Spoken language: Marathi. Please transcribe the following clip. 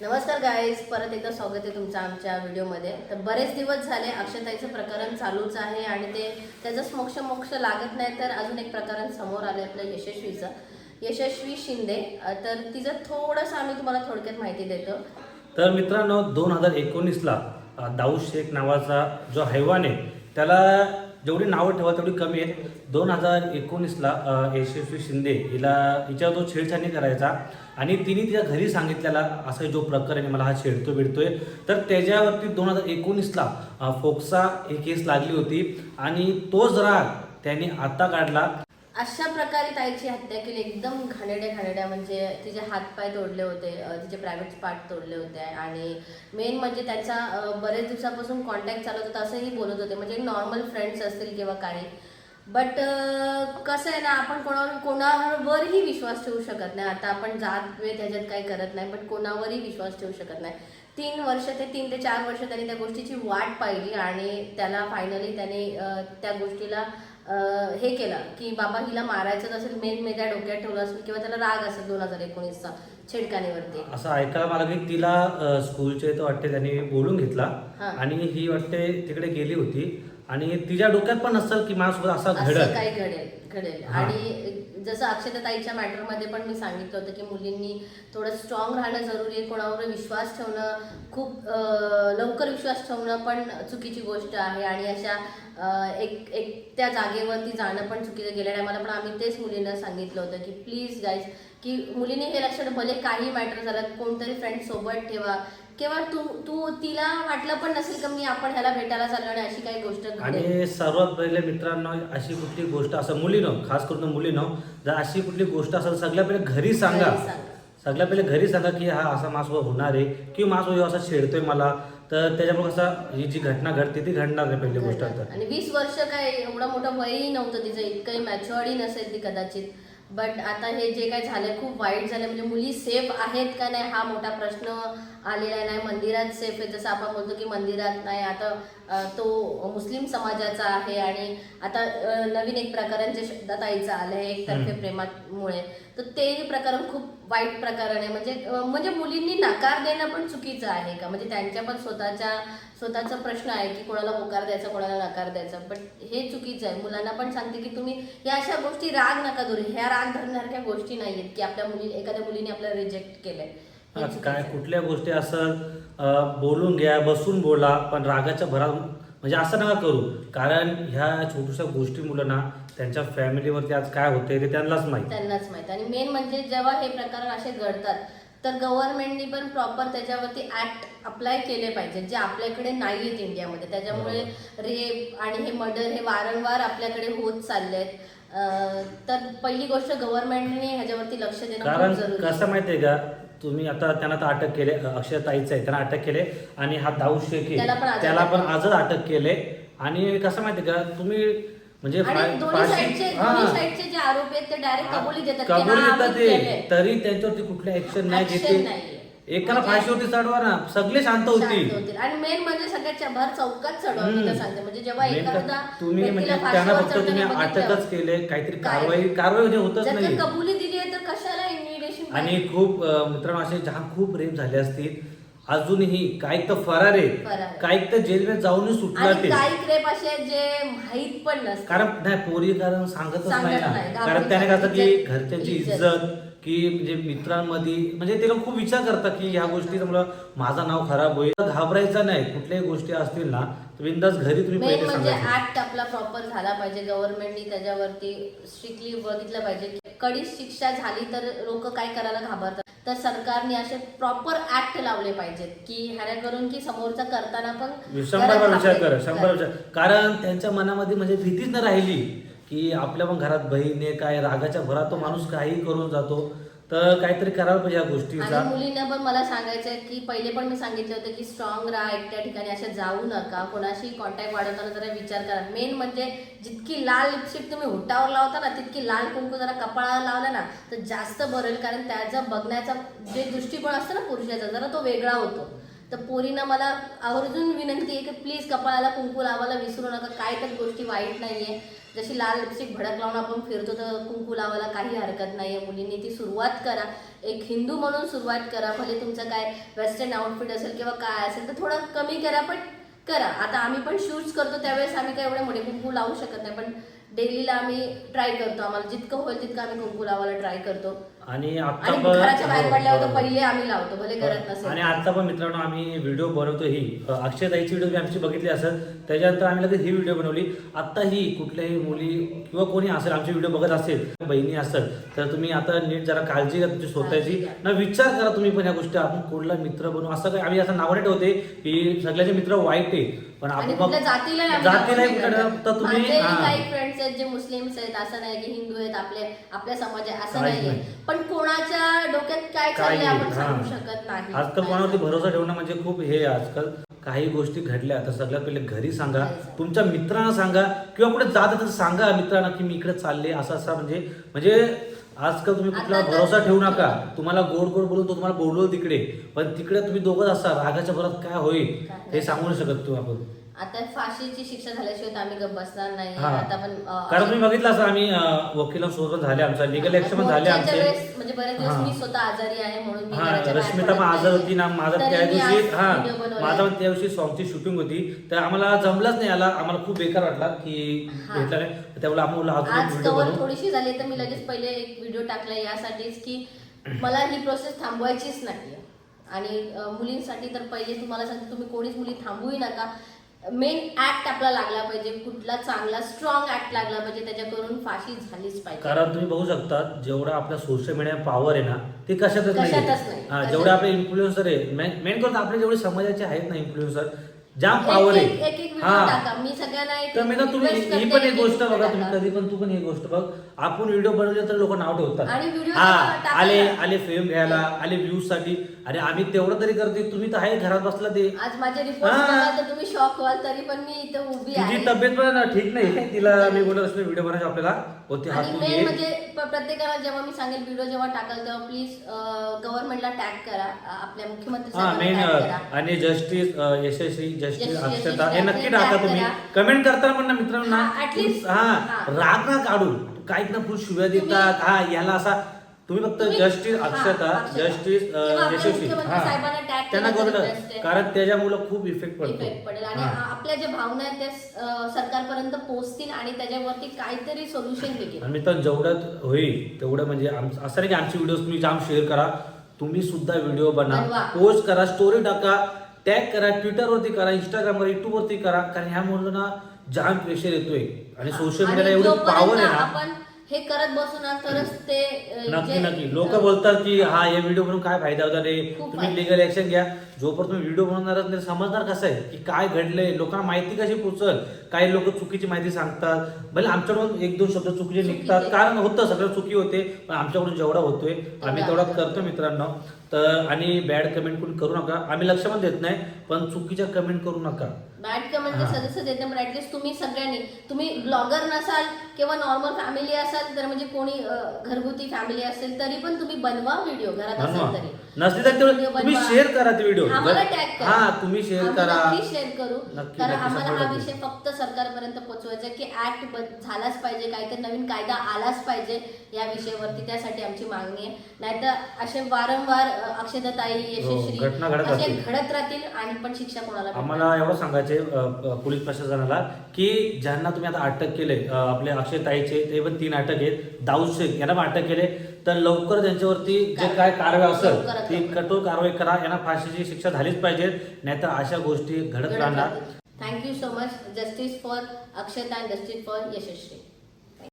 नमस्कार गाईज परत एकदा स्वागत आहे तुमचं आमच्या व्हिडिओमध्ये तर बरेच दिवस झाले अक्षताईचं प्रकरण चालूच आहे आणि ते त्याचं मोक्ष मोक्ष लागत नाही तर अजून एक प्रकरण समोर आलं आपलं यशस्वीचं. यशस्वी शिंदे तर तिचं थोडंसं आम्ही तुम्हाला थोडक्यात माहिती देतो. तर मित्रांनो दोन हजार एकोणीसला दाऊद शेख नावाचा जो हैवान आहे त्याला जेवढी नावं ठेवा तेवढी कमी आहेत. दोन हजार एकोणीसला यशस्वी शिंदे हिला हिच्यावर जो छेडछाणी करायचा. आणि तिने तिच्या घरी सांगितलेला असा जो प्रकरण आहे मला हा छेडतो बिडतोय. तर त्याच्यावरती दोन हजार एकोणीसला फोक्सा ही केस लागली होती. आणि तोच राग त्याने आता काढला. अशा प्रकारे ताईची हत्या केली. एकदम घाणेड्या घाणेड्या म्हणजे तिचे हातपाय तोडले होते तिचे प्रायव्हेट पार्ट तोडले होते. आणि मेन म्हणजे त्याचा बरेच दिवसापासून कॉन्टॅक्ट चालत होता असंही बोलत होते. म्हणजे नॉर्मल फ्रेंड्स असतील किंवा काही. बट कसं आहे ना आपण कोणावर कोणावरही विश्वास ठेवू शकत नाही. आता आपण जात वेळ त्याच्यात काही करत नाही बट कोणावरही विश्वास ठेवू शकत नाही. तीन वर्ष ते तीन ते चार वर्ष त्याने त्या गोष्टीची वाट पाहिली आणि त्याला फायनली त्याने त्या गोष्टीला हे केलं की बाबा हिला मारायचं असेल मेन मेद्या डोक्यात ठेवलं असेल किंवा त्याला राग असेल दोन हजार एकोणीसचा छेडकानीवरती असं ऐकायला मला की तिला अ, स्कूलच्या इथं वाटते त्यांनी बोलून घेतला हा. आणि ही वाटते तिकडे गेली होती आणि तिच्या डोक्यात पण नसेल की माझ्यासोबत असा असं घडत काही घडेल घडेल हा. आणि जसं अक्षताताईच्या मॅटरमध्ये पण मी सांगितलं होतं की मुलींनी थोडं स्ट्रॉंग राहणं जरुरी आहे कोणावर विश्वास ठेवणं खूप अं, लवकर विश्वास ठेवणं पण चुकीची गोष्ट आहे आणि अशा एक एक त्या जागेवरती जाणं पण चुकीचं गेल्या टायमाला पण आम्ही तेच मुलींना सांगितलं होतं की प्लीज गाईज की मुलीने हे लक्षात भले काही मॅटर झालं कोणतरी फ्रेंड सोबत ठेवा. किंवा तू तू तिला वाटलं पण नसेल का मी आपण ह्याला भेटायला चाललो आणि अशी काही गोष्ट आणि सर्वात पहिले मित्रांनो अशी कुठली गोष्ट असं मुलीनं खास करून मुलीनं जर अशी कुठली गोष्ट असेल सगळ्या पहिले घरी सांगा. सगळ्या पहिले घरी सांगा की हा असा माझ्यासोबत होणार आहे किंवा माझ्यासोबत असा छेडतोय मला. तर त्याच्यामुळे कसं ही जी घटना घडते ती घडणार नाही पहिली गोष्ट तर. आणि वीस वर्ष काय एवढं मोठं वयही नव्हतं तिचं इतकंही मॅच्युअर्डी नसेल ती कदाचित. बट आता हे जे काय झालंय खूप वाईट झालं म्हणजे मुली सेफ आहेत का नाही हा मोठा प्रश्न आलेला नाही मंदिरात सेफ आहे. जसं आपण बोलतो की मंदिरात नाही आता तो मुस्लिम समाजाचा आहे आणि आता नवीन एक प्रकरण जे शब्दाताईचं आलं आहे एकतर्फे. प्रेमामुळे तर ते प्रकरण खूप वाईट प्रकरण आहे. म्हणजे म्हणजे मुलींनी नकार देणं पण चुकीचं आहे का? म्हणजे त्यांच्या पण स्वतःच्या स्वतःचा प्रश्न आहे की कोणाला होकार द्यायचा कोणाला नकार द्यायचा. पण हे चुकीचं आहे. मुलांना पण सांगते की तुम्ही या अशा गोष्टी राग नका धरू ह्या राग धरण्यासारख्या गोष्टी नाही आहेत की आपल्या मुली एखाद्या मुलीने आपल्याला रिजेक्ट केलंय. आज काय. कुठल्या गोष्टी असं बोलून घ्या बसून बोला पण रागाच्या भरात म्हणजे असं नका करू. कारण ह्या छोट्याशा गोष्टी मुलांना त्यांच्या फॅमिलीवरती आज काय होते ते त्यांनाच माहिती. त्यांनाच माहीत. आणि मेन म्हणजे जेव्हा हे प्रकरण असे घडतात तर गव्हर्नमेंटनी पण प्रॉपर त्याच्यावरती ऍक्ट अप्लाय केले पाहिजे जे आपल्याकडे नाही आहेत इंडियामध्ये. त्याच्यामुळे रेप आणि हे मर्डर हे वारंवार आपल्याकडे होत चालले आहेत तर पहिली गोष्ट गव्हर्नमेंटने ह्याच्यावरती लक्ष देणं कारण कसं आहे. माहितीये का तुम्ही आता त्यांना तर अटक केले अक्षय ताईचं आहे त्यांना अटक केले आणि हा दाऊद शेख त्याला पण आहे आजच त्याला पण अटक आजच अटक केले आणि कसं माहितीये का तुम्ही म्हणजे आणि फा- दोन्ही फाशी- साईडचे हा. दोन्ही साईडचे जे आरोपी आहेत ते डायरेक्ट कबुली देतात की कबुली हा, देतात आम्ही ते केलंय. तरी त्यांच्यावरती कुठल्या ऍक्शन नाही Action घेते. एकाला म्हणजे- फाशीवरती चढवा ना सगळे शांत होती होतील. आणि मेन म्हणजे सगळ्याच्या भर चौकात हम्म. सांगते म्हणजे जेव्हा एखादा तुम्ही म्हणजे व्यक्तीला त्यांना फाशीवर फक्त तुम्ही चढताना बघितलं, अटकच केले काहीतरी काय? कारवाई कारवाई म्हणजे होतच जर नाही का कबुली दिली आणि खूप अं, मित्रांनो असे जहा खूप रेप झाले असतील. अजूनही काही तर फरार आहे फरार. आहे. काही तर जेलमध्ये जाऊन सुटला आणि ते. काही क्रेप असे आहेत जे माहीत पण नसतात कारण नाही पोरी कारण सांगतच सांगत नाही ना. नाही. कारण त्याने कसं की इज्जत- घरच्यांची इज्जत. की म्हणजे मित्रांमध्ये म्हणजे ते लोक खूप विचार करतात की ह्या गोष्टी मला माझं नाव खराब होईल. घाबरायचं नाही. कुठल्याही गोष्टी असतील ना बिंदास घरी तुम्ही मेन पहिले म्हणजे सांगायचं. ऍक्ट आपला प्रॉपर झाला पाहिजे. गव्हर्नमेंटनी त्याच्यावरती स्ट्रिक्टली बघितलं पाहिजे की कडी शिक्षा झाली तर लोक काय करायला घाबरतात? तर सरकारने असे प्रॉपर ऍक्ट लावले पाहिजेत की ह्याने करून की समोरचा करताना पण शंभर जरा वेळा विचार. करा शंभर विचार कारण त्यांच्या मनामध्ये म्हणजे भीतीच नाही राहिली की आपल्या पण घरात बहीण आहे काय रागाच्या भरात तो माणूस काही करून जातो. तर काहीतरी करायला पाहिजे या गोष्टीचा. आणि मुलींना पण मला सांगायचं आहे की पहिले पण मी सांगितलं होतं की स्ट्रॉंग राहा एकट्या ठिकाणी अशा जाऊ नका. कोणाशी कॉन्टॅक्ट वाढवताना जरा विचार करा. मेन म्हणजे जितकी लाल लिपस्टिक तुम्ही हुटावर लावता ना तितकी लाल कुंकू जरा कपाळाला लावला ना तर जास्त बरेल. कारण त्याचा बघण्याचा जे दृष्टिकोन असतो ना पुरुषाचा जरा तो वेगळा होतो. तर पोरींना मला आवर्जून विनंती आहे की प्लीज कपाळाला कुंकू लावायला विसरू नका. काय तर गोष्टी वाईट नाही आहे जशी लाल लिपस्टिक भडक लावून आपण फिरतो तर कुंकू लावायला काही हरकत नाही आहे मुलींनी ती सुरुवात करा. एक हिंदू म्हणून सुरुवात करा. भले तुमचं काय वेस्टर्न आउटफिट असेल किंवा काय असेल तर थोडं कमी करा पण करा. आता आम्ही पण शूट्स करतो त्यावेळेस आम्ही काय एवढे मोठे कुंकू लावू शकत नाही. पण डेलीला आम्ही ट्राय करतो आम्हाला. जितकं होईल तितकं आम्ही कुंकू लावायला ट्राय करतो. आणि आता आणि पण- घराच्या बाहेर हो, पडल्यावर तर हो. पहिले आम्ही लावतो भले घरात नसेल आणि आता पण मित्रांनो आम्ही व्हिडिओ बनवतो ही अक्षयताईची व्हिडिओ मी आमची बघितली असेल त्याच्यानंतर आम्ही लगेच ही व्हिडिओ बनवली आता ही कुठल्याही मुली किंवा कोणी असेल आमची व्हिडिओ बघत असेल बहिणी असेल तर तुम्ही आता नीट जरा काळजी घ्या तुमची स्वतःची. ना विचार करा तुम्ही पण या गोष्टी आपण कुठला मित्र बनवू असं काय आम्ही असं नावाने ठेवते की सगळ्याचे मित्र वाईट आहे पण आपण जातीला. तर तुम्ही-. काही फ्रेंड्स आहेत जे मुस्लिम्स आहेत असं नाही की हिंदू आहेत आपले आपल्या समाज आहे असं नाही. पण कोणाच्या डोक्यात काय काही चाललंय आपण हा. सांगू शकत नाही. आजकाल कोणावरती भरोसा ठेवणं म्हणजे खूप हे आहे आजकाल. काही गोष्टी घडल्या तर सगळ्यात पहिले घरी सांगा. घरी सांगा. तुमच्या मित्रांना सांगा किंवा कुठे जात तर सांगा मित्रांना की मी इकडे चालले. असं असं म्हणजे म्हणजे आजकाल तुम्ही कुठला तर- भरोसा ठेवू नका. तुम्हाला गोड गोड बोलून तो तुम्हाला बोलवलं तिकडे. पण तिकडे तुम्ही दोघंच असा रागाच्या भरात काय होईल हे सांगू नाही शकत तू आपण. आता फाशीची शिक्षा झाल्याशिवाय तर आम्ही गप्प बसणार नाही हा. आता पण अं, कारण तुम्ही बघितलं असं आम्ही अं, वकिलांसोबत पण झाले आमचा लिगल ऍक्शन पण झाले मोर्चाच्या आमचे वेळेस म्हणजे बरेच दिवस हा. मी स्वतः आजारी आहे म्हणून मी हा घराच्या बाहेर रश्मिता पण पडत आजार नाहीये. होती ना माझा तरी त्या मी दिवशी आज हा video बनवलाय. माझा पण त्या दिवशी सॉंगची शूटिंग होती तर आम्हाला जमलंच नाही आला आम्हाला खूप बेकार वाटला की हा. भेटला नाही त्यामुळे आम्ही बोललो अजून आज व्हिडिओ कवर बनवू थोडीशी झाली तर मी लगेच पहिले एक व्हिडिओ टाकला यासाठीच की मला ही प्रोसेस थांबवायचीच नाहीये आणि अं, मुलींसाठी तर पहिले तुम्हाला सांगते तुम्ही कोणीच मुली थांबवू नका मेन ऍक्ट आपला लागला पाहिजे कुठला चांगला स्ट्रॉंग ऍक्ट लागला पाहिजे त्याच्याकडून फाशी झालीच पाहिजे. कारण तुम्ही बघू शकता जेवढा आपल्या सोशल मीडिया पॉवर आहे ना ते कशातच नाही कशातच नाही. हा, कशात- जेवढे आपले इन्फ्लुएन्सर आहे मेन करून आपले जेवढे समाजाचे आहेत ना इन्फ्लुएन्सर जाम एक- पॉवर एक एक आहे एक हा. टाका. मी सगळ्यांना एक तर मी ना तुम्ही request ही करते, पण एक एक गोष्ट video बघा तुम्ही टाका. कधी पण तू पण ही गोष्ट बघ. आपण व्हिडिओ बनवले तर लोक नाव ठेवतात. आणि video हा टाकायला- आले आले फेम घ्यायला आले व्ह्यूजसाठी. अरे आम्ही तेवढं तरी करते तुम्ही तर आहे घरात बसला ते. आज माझे रिपोर्ट हा. बघा तर तुम्ही शॉक व्हाल तरी पण मी इथं उभी आहे. तब्येत पण ठीक नाही. तिला मी बोलत असले व्हिडिओ बनायचे आपल्याला. होते आणि मेन म्हणजे प- प्रत्येकाला जेव्हा मी सांगेल व्हिडिओ जेव्हा टाकाल तेव्हा प्लीज गव्हर्नमेंटला टॅग करा. अ, आपल्या मुख्यमंत्री हा मेन साहेबांना tag करा. आणि जस्टिस यशस्वी जस्टिस यशस्वी अक्षता हे यशस्वी नक्की टाका. तुम्ही. कमेंट करताना पण ना मित्रांनो. ना हा, at least- हा हा. राग ना काढू काही ना फुल शिव्या देतात. हा याला असा तुम्ही फक्त तुम्ही- जस्टिस हा, अक्षता अक्षता. जस्टिस किंवा आपल्या यशस्वी. मुख्यमंत्री हा. साहेबांना tag त्यांना केलं तरी कळलं best आहे. कारण त्याच्यामुळे खूप इफेक्ट पडतो. इफेक्ट पडेल. आणि हा. आ- आपल्या ज्या भावना आहेत त्या स- अ, सरकारपर्यंत पोहोचतील आणि त्याच्यावरती काहीतरी सोल्युशन निघेल आणि तर जेवढं होईल तेवढं म्हणजे आम- असं नाही की आमची व्हिडिओ तुम्ही जाम शेअर करा. तुम्ही सुद्धा व्हिडिओ बना. बनवा. पोस्ट करा स्टोरी टाका. टॅग करा ट्विटरवरती करा इंस्टाग्रामवर युट्यूबवरती करा. कारण ह्यामुळे ना जाम प्रेशर येतोय. आणि सोशल आणि मीडियाला एवढी जोपर्यंत पॉवर आहे ना आपण हे करत बसू ना तरच ते नक्की नक्की. लोक बोलतात की हा या व्हिडिओ बनवून काय फायदा होता रे? तुम्ही. लिगल ऍक्शन घ्या. जोपर्यंत तुम्ही व्हिडिओ बनवणारच नाही समजणार कसं आहे? की काय घडलंय? लोकांना माहिती कशी पोचल काही लोक चुकीची माहिती सांगतात. भले आमच्याकडून एक दोन शब्द चुकीचे निघतात. कारण होतं सगळं चुकी होते पण आमच्याकडून जेवढा होतोय आम्ही तेवढा करतो मित्रांनो. तर आणि बॅड कमेंट कोणी करू नका. आम्ही लक्ष पण देत नाही पण चुकीच्या कमेंट करू नका. बॅड कमेंटचे हा. सदस्य देते पण ऍटलीस्ट तुम्ही सगळ्यांनी तुम्ही ब्लॉगर नसाल किंवा नॉर्मल फॅमिली असाल तर म्हणजे कोणी अ, घरगुती फॅमिली असेल तरी पण तुम्ही बनवा व्हिडिओ घरात बनवा. असाल तरी. नसली तर तेवढं तुम्ही बनवा. शेअर करा ते व्हिडिओ आम्हाला टॅग करा. हा तुम्ही शेअर आम्ही करा. नक्की शेअर करू. नक्की, कारण नक्की, आम्हाला हा. विषय फक्त सरकारपर्यंत पोहोचवायचा आहे की ऍक्ट झालाच पाहिजे काहीतरी नवीन कायदा आलाच पाहिजे या विषयावरती. त्यासाठी आमची मागणी आहे. नाहीतर असे वारंवार अक्षताताई यशस्वी हो, घटना घडत असे राहतील. घडत राहतील आणि पण शिक्षा कोणाला भेटणार आम्हाला एवढं सांगायचे पोलीस प्रशासनाला की ज्यांना तुम्ही आता अटक केले अ, आपले अक्षय ताईचे ते पण तीन अटक आहेत. दाऊद शेख यांना पण अटक केले. तर लवकर त्यांच्यावरती जे काय कारवाई असेल लवकरात ती लवकर. कठोर कारवाई करा. यांना फाशीची शिक्षा झालीच पाहिजे. नाहीतर अशा गोष्टी घडत राहणार. Thank you so much, Justice for Akshat and Justice for Yashashri.